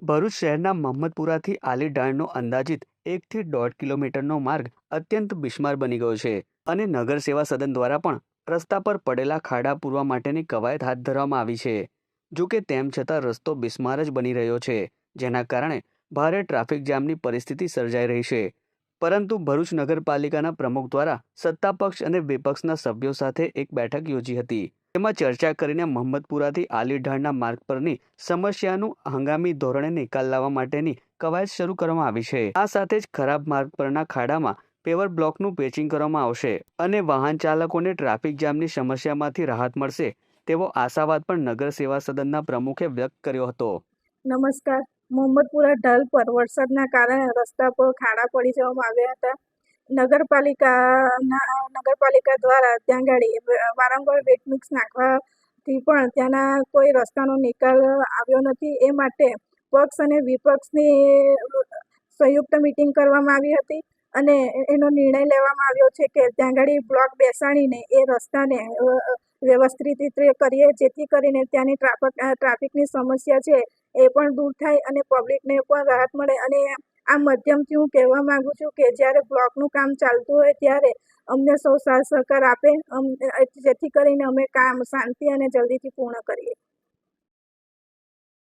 ભરૂચ શહેરના મહમ્મદપુરાથી આલીડાણનો અંદાજિત એકથી દોઢ કિલોમીટરનો માર્ગ અત્યંત બિસ્માર બની ગયો છે અને નગર સેવા સદન દ્વારા પણ રસ્તા પર પડેલા ખાડા પૂરવા માટેની કવાયત હાથ ધરવામાં આવી છે. જો કે તેમ છતાં રસ્તો બિસ્માર જ બની રહ્યો છે, જેના કારણે ભારે ટ્રાફિક જામની પરિસ્થિતિ સર્જાઈ રહી છે. પરંતુ ભરૂચ નગરપાલિકાના પ્રમુખ દ્વારા સત્તાપક્ષ અને વિપક્ષના સભ્યો સાથે એક બેઠક યોજી હતી. તેમાં ચર્ચા કરીને મહમ્મદપુરાથી આલીઢાળના માર્ગ પરની સમસ્યાનું હંગામી ધોરણે નિકાલ લાવવા માટેની કવાયત શરૂ કરવામાં આવી છે. આ સાથે જ ખરાબ માર્ગ પરના ખાડામાં પેવર બ્લોકનું પેચિંગ કરવામાં આવશે અને વાહન ચાલકોને ટ્રાફિક જામની સમસ્યામાંથી રાહત મળશે તેવો આશાવાદ પણ નગર સેવા સદનના પ્રમુખે વ્યક્ત કર્યો હતો. નમસ્કાર. મોહમ્મદપુરા ઢાલ પર વરસાદના કારણે રસ્તા પર ખાડા પડી જવામાં આવ્યા હતા. નગરપાલિકાના નગરપાલિકા દ્વારા ત્યાં ગાડી વારંવાર વેટ મિક્સ નાખવાથી પણ ત્યાંના કોઈ રસ્તાનો નિકાલ આવ્યો નથી. એ માટે પક્ષ અને વિપક્ષની સંયુક્ત મિટિંગ કરવામાં આવી હતી અને એનો નિર્ણય લેવામાં આવ્યો છે કે ત્યાં ગાડી બ્લોક બેસાડીને એ રસ્તાને વ્યવસ્થિત રીતે કરીએ, જેથી કરીને ત્યાંની ટ્રાફિક ટ્રાફિકની સમસ્યા છે એ પણ દૂર થાય અને પબ્લિકને પણ રાહત મળે. અને આ માધ્યમથી હું કહેવા માંગુ છું કે જ્યારે બ્લોકનું કામ ચાલતું હોય ત્યારે અમને સૌ સાથ સહકાર આપે જેથી કરીને અમે કામ શાંતિ અને જલ્દીથી પૂર્ણ કરીએ.